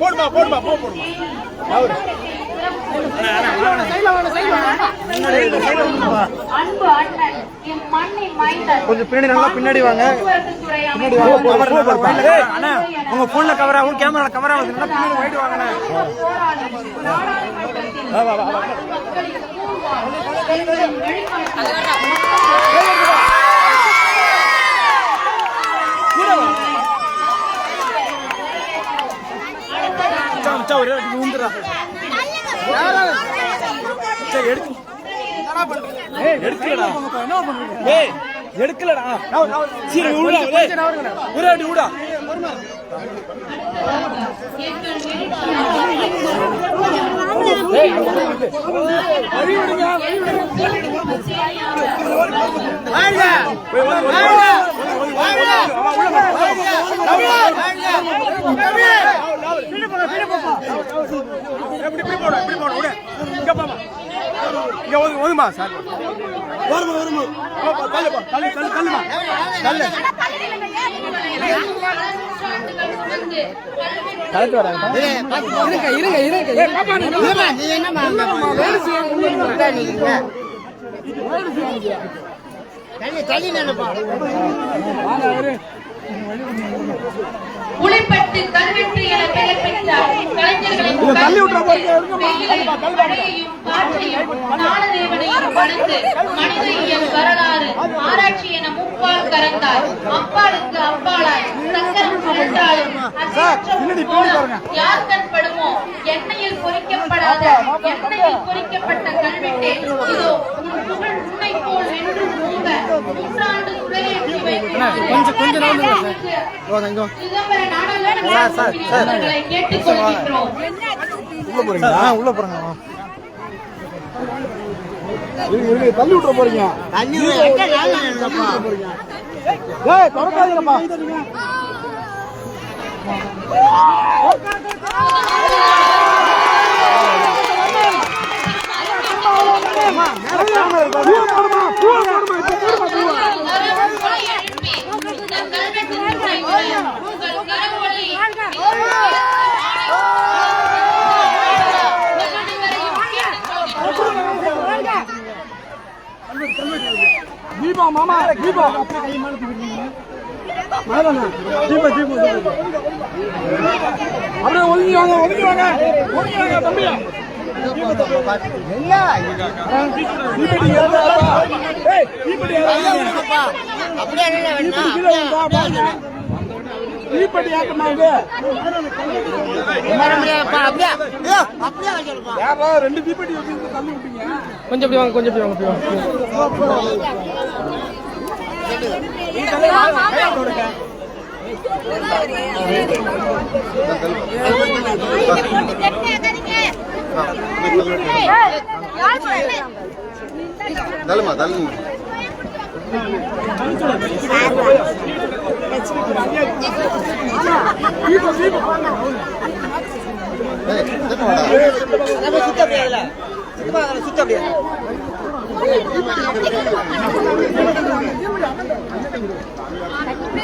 போடுமா போடுமா போ போடுமா அன்பு அண்ணன் கொஞ்சம் பின்னாடி நல்லா பின்னாடி வாங்க. பின்னாடி வாங்க. அண்ணா உங்க போன்ல கவர் ஆகும் கேமரா கவர் ஆகுது நல்லா பின்னாடி போயிட்டு வாங்கண்ணே. ஒரே வாட்டி எடுக்கலடா. ஏய், எடுக்கலடா. சரி, விடுடா. ஒரே வந்து, வந்து, அவன் உள்ள போ. இப்படி இப்படி போடு இப்படி போடு விடு இங்க போமா இங்க ஒது ஒதுமா சார்? வருமா வருமா? தள்ளுப்பா தள்ளு தள்ளு தள்ளுமா? தள்ளு. கலந்து வராங்க உழைப்பட்டு கல்வெட்டு என பெயர் பெற்றார் கலைஞர்களின் தள்ளி விட்டுறா பாருங்க, இருங்கம்மா. வெயிலையும், மழையையும் காற்றையும் ஞானதேவனையும் படைத்து மனித இயல் வரலாறு ஆராய்ச்சி என முப்பால் கறந்தார் அப்பாலுக்கு அப்பாலாய். சக்கரம் யார் கண் படுமோ? எண்ணெயில் பொறிக்கப்படாத எண்ணெயில் பொறிக்கப்பட்ட கல்வெட்டே. இதோ உன் புகழ் உன்னை போல் வென்று மூங்க நூற்றாண்டு சுடரேற்றி வைக்கிறார் கொஞ்சம் உள்ள போறீங்க போறேங்க. தள்ளி போறீங்க ஏய் தொடக்காதீங்கப்பா தீபா மாமா தீபா தீபா தீபா அப்படியே ஒதுங்கி வாங்க ஒதுங்கி வாங்க ஒதுங்கி வாங்க தம்பியா இது? ரெண்டு தள்ளி விட்டீங்க கொஞ்சம் இப்படி வாங்க கொஞ்சம் இப்படி வாங்க இப்படி வாங்க தள்ளுமா தள்ளுங்க தீபம் தீபம் ஏய், திரும்ப வாடா.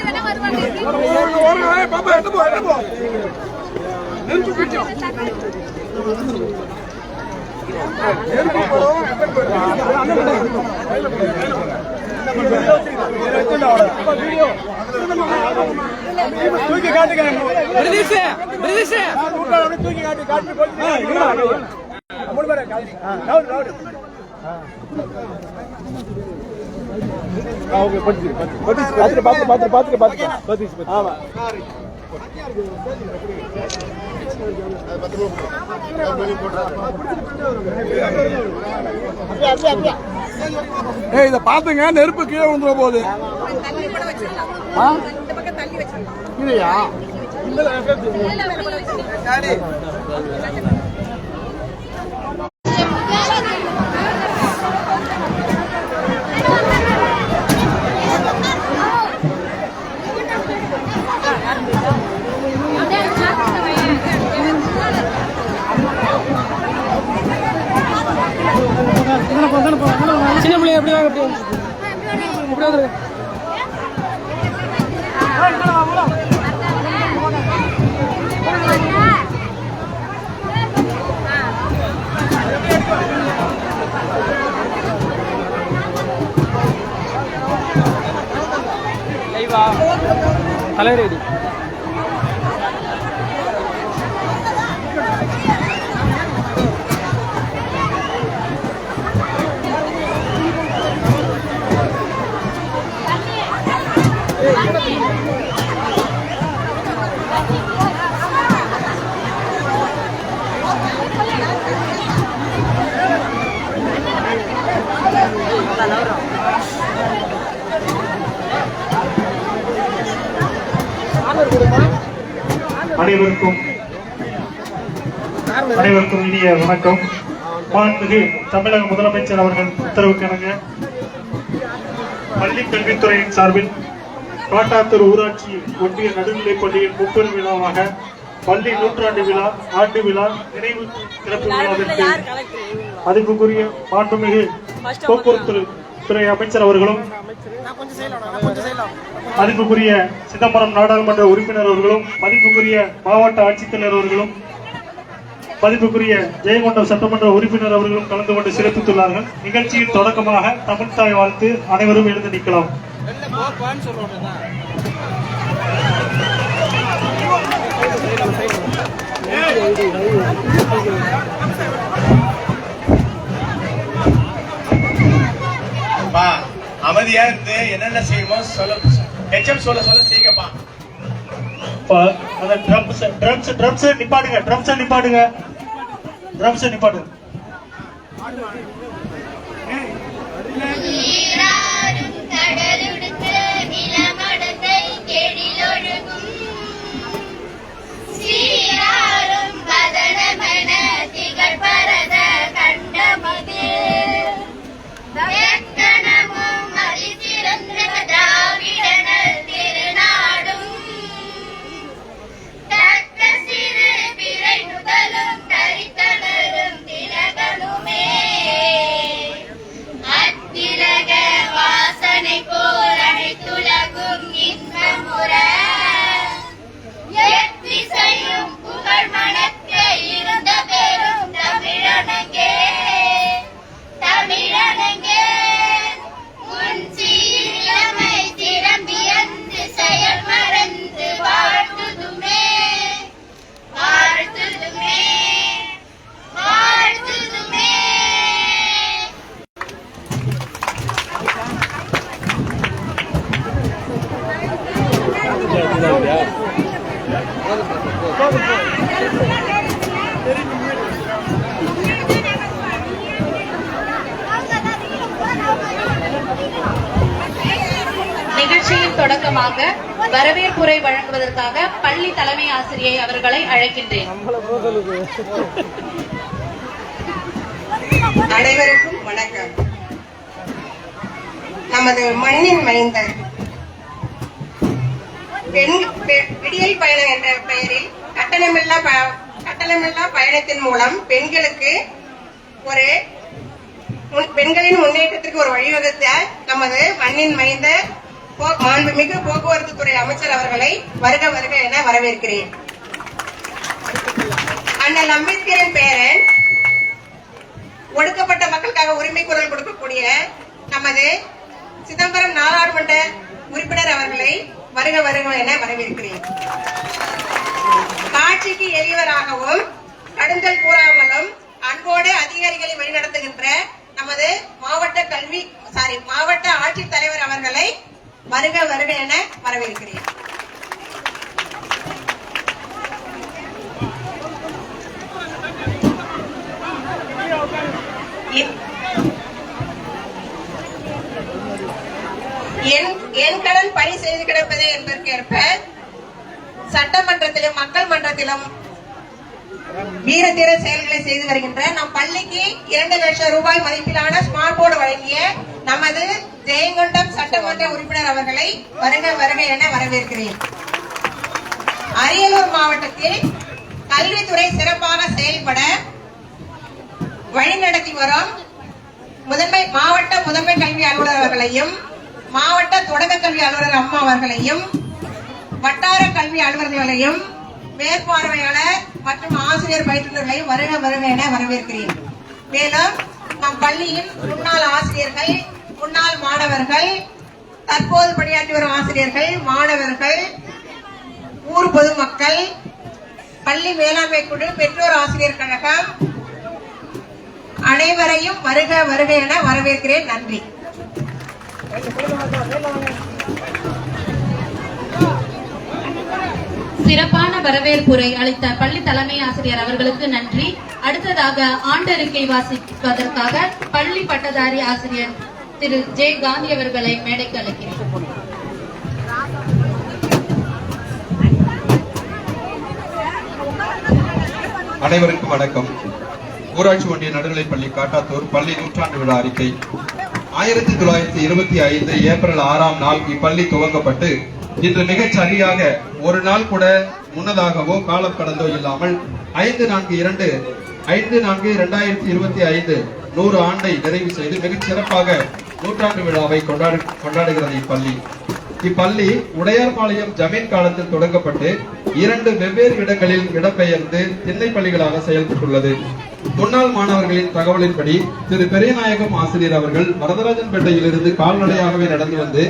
ஓடுங்க, ஓடுங்க, ஏய், பாப்பா, எட்டு போ, எட்டு போ. தூக்கி காட்டுங்க பிரதீஷ் பிரதீஷ் நான் தூக்கி காட்டு காட்டு மூணு ஓகே ஏய் இத பாத்துங்க நெருப்பு கீழே விழுந்துற போகுது ஆ? சின்ன பிள்ளைங்க எப்படி வாங்க எப்படி எப்படி வந்துருங்க லைவா அனைவருக்கும் அனைவருக்கும் இனிய வணக்கம். மாண்புமிகு தமிழக முதலமைச்சர் அவர்கள் உத்தரவுக்கிணங்க பள்ளி கல்வித்துறையின் சார்பில் காட்டாத்தூர் ஊராட்சி ஒன்றிய நடுநிலைப் பள்ளியின் முப்பெரும் விழாவாக பள்ளி நூற்றாண்டு விழா ஆண்டு விழா நினைவு சிறப்பு விழாவிற்கு மதிப்புக்குரிய மாண்புமிகு போக்குவரத்து துறை அமைச்சர் அவர்களும் மதிப்புக்குரிய சிதம்பரம் நாடாளுமன்ற உறுப்பினர் அவர்களும் மதிப்புக்குரிய மாவட்ட ஆட்சித்தலைவர் அவர்களும் மதிப்புக்குரிய ஜெயங்கொண்டம் சட்டமன்ற உறுப்பினர் அவர்களும் கலந்து கொண்டு சிறப்பித்துள்ளார்கள். நிகழ்ச்சியின் தொடக்கமாக தமிழ் தாய் வாழ்த்து அனைவரும் எழுந்து நிற்கலாம். பா அமைதியா இருந்து என்னென்ன செய்யுமோ சொல்ல ஹெச்எம் சொல்ல சொல்ல செய்யுங்கப்பா இப்ப அந்த ட்ரம்ஸ் ட்ரம்ஸ் ட்ரம்ஸ் நிப்பாடுங்க ட்ரம்ஸ் நிப்பாடுங்க ட்ரம்ஸ் நிப்பாடுங்க வரவேற்புரை பள்ளி தலைமை ஆசிரியை அவர்களை அழைக்கின்றேன். அனைவருக்கும் வணக்கம். நமது மண்ணின் மைந்தர் பெண் விடியல் பயணம் என்ற பெயரில் கட்டணமில்லா கட்டணமில்லா பயணத்தின் மூலம் பெண்களுக்கு ஒரு பெண்களின் முன்னேற்றத்திற்கு ஒரு வழிவகுத்த நமது மண்ணின் மைந்த மாண்புமிகு போக்குவரத்து துறை அமைச்சர் அவர்களை வருக வருக என வரவேற்கிறேன். அண்ணல் அம்பேத்கரின் பேரன் ஒடுக்கப்பட்ட மக்களுக்காக உரிமை குரல் கொடுக்கக்கூடிய நமது சிதம்பரம் நாடாளுமன்ற உறுப்பினர் அவர்களை வருக வருக என வரவேற்கிறேன். காட்சிக்கு எளியவராகவும் கடுஞ்சல் கூறாமலும் அன்போடு அதிகாரிகளை வழிநடத்துகின்ற நமது மாவட்ட கல்வி சாரி மாவட்ட ஆட்சித்தலைவர் அவர்களை வருக வருக என வரவேற்கிறேன். என் என் கடன் பணி செய்து கிடப்பதே என்பதற்கேற்ப சட்டமன்றத்திலும் மக்கள் மன்றத்திலும் வீரதீர செயல்களை செய்து வருகின்ற நம் பள்ளிக்கு இரண்டு லட்சம் ரூபாய் மதிப்பிலான ஸ்மார்ட் போர்டு வழங்கிய நமது ஜெயங்கொண்டம் சட்டமன்ற உறுப்பினர் அவர்களை வருக வருக என வரவேற்கிறேன். அரியலூர் மாவட்டத்தில் கல்வித்துறை சிறப்பாக செயல்பட வழிநடத்தி வரும் முதன்மை மாவட்ட முதன்மை கல்வி அலுவலர் அவர்களையும் மாவட்ட தொடக்க கல்வி அலுவலர் அம்மா அவர்களையும் வட்டார கல்வி அலுவலர்களையும் மேற்பார்வையாளர் மற்றும் ஆசிரியர் பயிற்றுநர்களையும் வருக வருக என வரவேற்கிறேன். மேலும் நம் பள்ளியின் முன்னாள் ஆசிரியர்கள் முன்னாள் மாணவர்கள் தற்போது பணியாற்றி வரும் ஆசிரியர்கள் மாணவர்கள் ஊர் பொதுமக்கள் பள்ளி மேலாண்மை குழு பெற்றோர் ஆசிரியர் கழகம் அனைவரையும் வருக வருக என வரவேற்கிறேன். நன்றி. சிறப்பான வரவேற்புரை அளித்த பள்ளி தலைமை ஆசிரியர் அவர்களுக்கு நன்றி. அடுத்ததாக ஆண்டறிக்கை வாசிப்பதற்காக பள்ளி பட்டதாரி ஆசிரியர் திரு ஜே காந்தி அவர்களை மேடைக்கு அழைக்கிறேன் அனைவருக்கும் வணக்கம். ஊராட்சி ஒன்றிய நடுநிலைப்பள்ளி காட்டாத்தூர் பள்ளி நூற்றாண்டு விழா அறிக்கை. ஆயிரத்தி தொள்ளாயிரத்தி இருபத்தி ஐந்து ஏப்ரல் ஆறாம் நாள் இப்பள்ளி துவங்கப்பட்டு இன்று மிகச் சரியாக ஒரு நாள் கூட முன்னதாகவோ காலம் கடந்தோ இல்லாமல் ஐந்து நான்கு இரண்டு ஐந்து நான்கு இரண்டாயிரத்தி இருபத்தி ஐந்து நூறு ஆண்டை நிறைவு செய்து மிகச் சிறப்பாக நூற்றாண்டு விழாவை கொண்டாடு கொண்டாடுகிறது இப்பள்ளி. இப்பள்ளி உடையார்பாளையம் ஜமீன் காலத்தில் தொடங்கப்பட்டு இரண்டு வெவ்வேறு இடங்களில் இடம்பெயர்ந்து திண்ணை பள்ளிகளாக செயல்பட்டுள்ளது. முன்னாள் மாணவர்களின் தகவலின்படி திரு. பெரியநாயகம் ஆசிரியர் அவர்கள் வரதராஜன்பேட்டையிலிருந்து கால்நடையாகவே நடந்து வந்து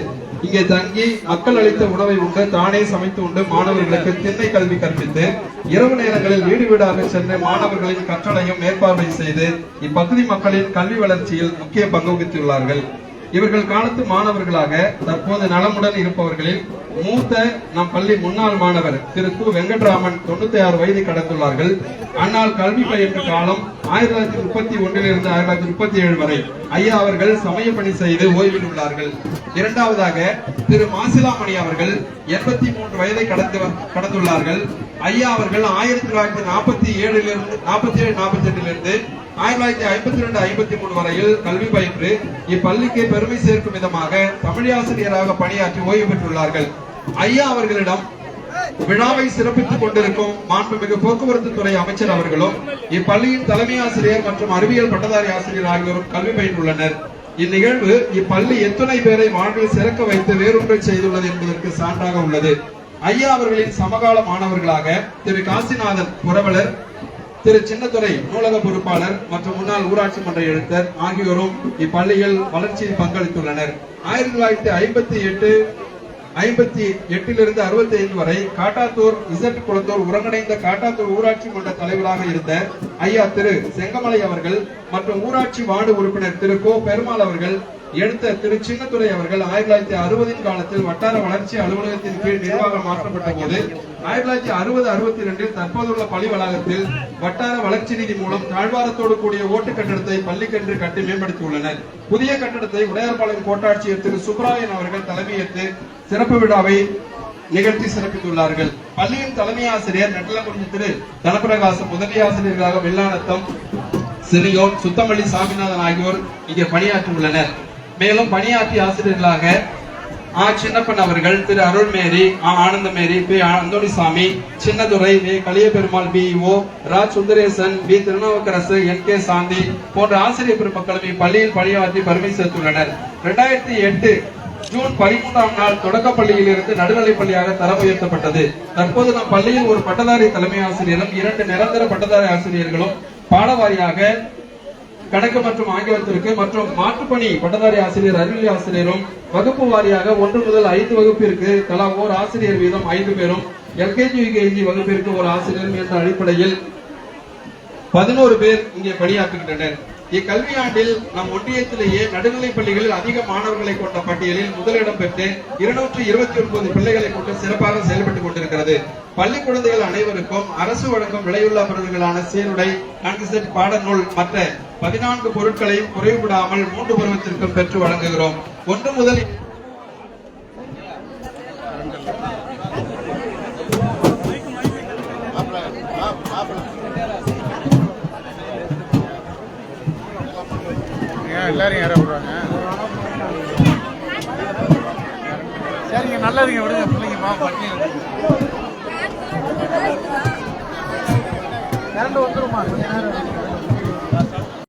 இங்கே தங்கி மக்கள் அளித்த உணவை உண்டு தானே சமைத்து உண்டு. மாணவர்களுக்கு திண்ணை கல்வி கற்பித்து இரவு நேரங்களில் வீடு வீடாக சென்று மாணவர்களின் கற்றலையும் மேற்பார்வை செய்து இப்பகுதி மக்களின் கல்வி வளர்ச்சியில் முக்கிய பங்கு வகித்துள்ளார்கள். இவர்கள் காலத்து மாணவர்களாக தற்போது நலமுடன் இருப்பவர்களில் மூத்த நம் பள்ளி முன்னாள் மாணவர் திரு கு. வெங்கட்ராமன் தொண்ணூத்தி ஆறு வயது கடந்துள்ளார்கள். அன்னால் கல்வி பயின்ற காலம் ஆயிரத்தி தொள்ளாயிரத்தி முப்பத்தி ஒன்றிலிருந்து ஆயிரத்தி தொள்ளாயிரத்தி முப்பத்தி ஏழு வரை ஐயா அவர்கள் சமய பணி செய்து ஓய்வில் உள்ளார்கள் இரண்டாவதாக திரு. மாசிலாமணி அவர்கள் எண்பத்தி மூன்று வயதை கடந்து கடந்துள்ளார்கள். ஐயா அவர்கள் ஆயிரத்தி தொள்ளாயிரத்தி நாற்பத்தி ஏழிலிருந்து நாற்பத்தி ஏழு நாற்பத்தி எட்டிலிருந்து ஆயிரத்தி தொள்ளாயிரத்தி ஐம்பத்தி ரெண்டு ஐம்பத்தி மூணு வரையில் கல்வி பயின்று இப்பள்ளிக்கு பெருமை சேர்க்கும் விதமாக தமிழாசிரியராக பணியாற்றி ஓய்வு பெற்றுள்ளார்கள். ஐயா அவர்களிடம் விழாவை சிறப்பித்துக் கொண்டிருக்கும் மாண்புமிகு போக்குவரத்து துறை அமைச்சர் அவர்களும் இப்பள்ளியின் தலைமை ஆசிரியர் மற்றும் அறிவியல் பட்டதாரி ஆசிரியர் ஆகியோரும் கல்வி பயின்றுள்ளனர் இந்நிகழ்வு இப்பள்ளி எத்தனை பேரை வாழ்வில் சிறக்க வைத்து வேறொன்றை செய்துள்ளது என்பதற்கு சான்றாக உள்ளது. ஐயா அவர்களின் சமகால மாணவர்களாக திரு காசிநாதன் புரவலர் திரு சின்னத்துறை நூலக பொறுப்பாளர் மற்றும் முன்னாள் ஊராட்சி மன்ற எழுத்தர் ஆகியோரும் இப்பள்ளியில் வளர்ச்சியில் பங்களித்துள்ளனர். ஆயிரத்தி தொள்ளாயிரத்தி ஐம்பத்தி எட்டு ஐம்பத்தி எட்டிலிருந்து அறுபத்தி ஐந்து வரை காட்டாத்தூர் இசட் குளத்தூர் ஒருங்கிணைந்த காட்டாத்தூர் ஊராட்சி மன்ற தலைவராக இருந்த ஐயா திரு செங்கமலை அவர்கள் மற்றும் ஊராட்சி வார்டு உறுப்பினர் திரு கோ பெருமாள் அவர்கள் எடுத்த திரு சின்னத்துறை அவர்கள் ஆயிரத்தி தொள்ளாயிரத்தி அறுபதின் காலத்தில் வட்டார வளர்ச்சி அலுவலகத்தின் கீழ் நிர்வாகம் மாற்றப்பட்ட போது ஆயிரத்தி தொள்ளாயிரத்தி அறுபது அறுபத்தி இரண்டில் தற்போதுள்ள பள்ளி வளாகத்தில் வட்டார வளர்ச்சி நிதி மூலம் தாழ்வாரத்தோடு கூடிய ஓட்டு கட்டடத்தை பள்ளிக்கன்று கட்டி மேம்படுத்தியுள்ளனர். புதிய கட்டடத்தை உடையார்பாளையம் கோட்டாட்சியர் திரு சுப்ராயன் அவர்கள் தலைமையேற்று சிறப்பு விழாவை நிகழ்த்தி சிறப்பித்துள்ளார்கள். பள்ளியின் தலைமை ஆசிரியர் நெட்டலங்குடி திரு. தனப்பிரகாசம் உதவி ஆசிரியர்களாக வெள்ளானத்தம் சிறியோன் சுத்தமல்லி சாமிநாதன் ஆகியோர் இங்கே பணியாற்றியுள்ளனர். மேலும் பணியாற்றிய ஆசிரியர்களாக ஆ. சின்னப்பன் அவர்கள் திரு. அருள்மேரி ஆ. ஆனந்தமேரி பி. அந்தோணிசாமி சின்னதுரை வே Kaliyaperumal BEO Raj Sundaresan P. Thirunavukkarasu N. K. Shanthi போன்ற ஆசிரியர் பெருமக்களும் இப்பள்ளியில் பணியாற்றி பெருமை சேர்த்துள்ளனர். இரண்டாயிரத்தி எட்டு ஜூன் பதிமூன்றாம் நாள் தொடக்கப்பள்ளியில் இருந்து நடுநிலைப்பள்ளியாக தரம் உயர்த்தப்பட்டது தற்போது நம் பள்ளியில் ஒரு பட்டதாரி தலைமை ஆசிரியரும் இரண்டு நிரந்தர பட்டதாரி ஆசிரியர்களும் பாடவாரியாக கணக்கு மற்றும் ஆங்கிலத்திற்கு மற்றும் மாற்றுப்பணி பட்டதாரி ஆசிரியர் அறிவியல் ஆசிரியரும் வகுப்பு வாரியாக ஒன்று முதல் ஐந்து வகுப்பிற்கு தலா ஓர் ஆசிரியர் வீதம் ஐந்து பேரும் எல்கேஜி யூகேஜி வகுப்பிற்கு ஒரு ஆசிரியரும் என்ற அடிப்படையில் பதினோரு பேர் இங்கே பணியாற்றுகின்றனர். இக்கல்வியாண்டில் நம் ஒன்றியத்திலேயே நடுநிலைப் பள்ளிகளில் அதிக மாணவர்களை கொண்ட பட்டியலில் முதலிடம் பெற்று இருநூற்றி இருபத்தி ஒன்பது பிள்ளைகளை கொண்டு சிறப்பாக செயல்பட்டுக் கொண்டிருக்கிறது. பள்ளி குழந்தைகள் அனைவருக்கும் அரசு வழங்கும் விலையுள்ள பொருள்களான சீருடை நான்கு செட் பாடநூல் மற்ற பதினான்கு பொருட்களையும் குறைவுபடாமல் மூன்று பருவத்திற்கும் பெற்று வழங்குகிறோம். ஒன்று முதல் எல்லாரும் ஏற யாரை விடுறாங்க சரிங்க நல்லதுங்க விடுங்க பிள்ளைங்க மா பட்டி கரண்ட் வந்துருமா? கொஞ்ச நேரம்